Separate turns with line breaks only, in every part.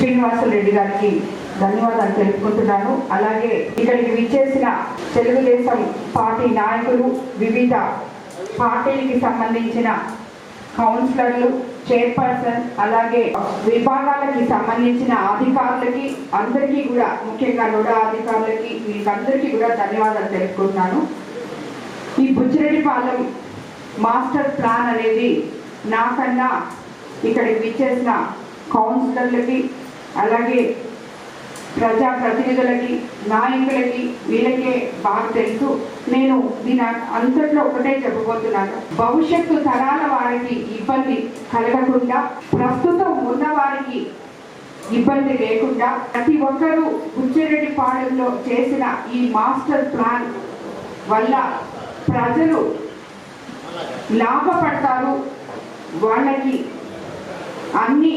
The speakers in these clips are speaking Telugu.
శ్రీనివాసరెడ్డి గారికి ధన్యవాదాలు తెలుపుకుంటున్నాను. అలాగే ఇక్కడికి విచ్చేసిన తెలుగుదేశం పార్టీ నాయకులు వివిధ పార్టీలకి సంబంధించిన కౌన్సిలర్లు చైర్పర్సన్ అలాగే విభాగాలకి సంబంధించిన అధికారులకి అందరికీ కూడా ముఖ్యంగా నోడా అధికారులకి వీళ్ళందరికీ కూడా ధన్యవాదాలు తెలుపుకుంటున్నాను. ఈ బుచ్చిరెడ్డిపాలెం మాస్టర్ ప్లాన్ అనేది నాకన్నా ఇక్కడికి విచ్చేసిన కౌన్సిలర్లకి అలాగే ప్రజా ప్రతినిధులకి నాయకులకి వీళ్ళకే బాగా తెలుసు. నేను దీని అంతట్లో ఒకటే చెప్పబోతున్నాను. భవిష్యత్తు తరాల వారికి ఇబ్బంది కలగకుండా ప్రస్తుతం ఉన్న వారికి ఇబ్బంది లేకుండా ప్రతి ఒక్కరూ బుచ్చిరెడ్డిపాలెంలో చేసిన ఈ మాస్టర్ ప్లాన్ వల్ల ప్రజలు లాభపడతారు. వాళ్ళకి అన్ని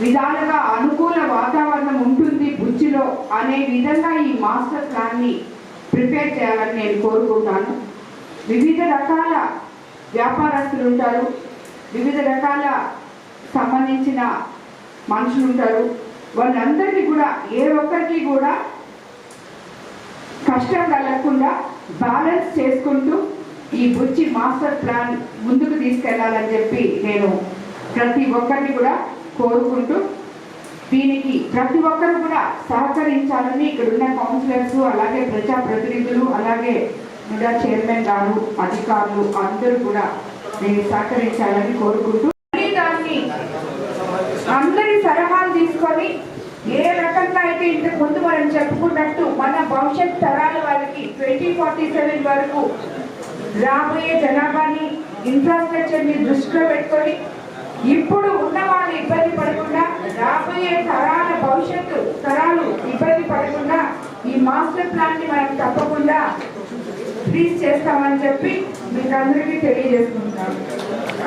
విధాలుగా అనుకూల వాతావరణం ఉంటుంది బుచ్చిలో అనే విధంగా ఈ మాస్టర్ ప్లాన్ని ప్రిపేర్ చేయాలని నేను కోరుకుంటాను. వివిధ రకాల వ్యాపారస్తులు ఉంటారు. వివిధ రకాల సంబంధించిన మనుషులు ఉంటారు. వాళ్ళందరికీ కూడా ఏ ఒక్కరికి కూడా కష్టం కలగకుండా బ్యాలెన్స్ చేసుకుంటూ ఈ బుచ్చి మాస్టర్ ప్లాన్ ముందుకు తీసుకెళ్ళాలని చెప్పి నేను ప్రతి ఒక్కరిని కూడా కోరుకుంటూ దీనికి ప్రతి ఒక్కరు కూడా సహకరించాలని ఇక్కడ ఉన్న కౌన్సిలర్స్ అలాగే ప్రజా ప్రతినిధులు అలాగే కూడా చైర్మన్ గారు అధికారులు అందరూ కూడా నేను సహకరించాలని కోరుకుంటూ దాన్ని అందరి సలహాలు తీసుకొని ఏ రకంగా అయితే ఇంతకు ముందు మనం చెప్పుకున్నట్టు మన భవిష్యత్ తరాల వారికి ట్వంటీ ఫార్టీ సెవెన్ వరకు రాబోయే జనాభాని ఇన్ఫ్రాస్ట్రక్చర్ని దృష్టిలో పెట్టుకొని ఇప్పుడు ఉన్నవాళ్ళు ఇబ్బంది పడకుండా రాబోయే తరాల భవిష్యత్తు తరాలు ఇబ్బంది పడకుండా ఈ మాస్టర్ ప్లాన్ని మనం తప్పకుండా రిలీజ్ చేస్తామని చెప్పి మీకు అందరికీ తెలియజేసుకుంటాం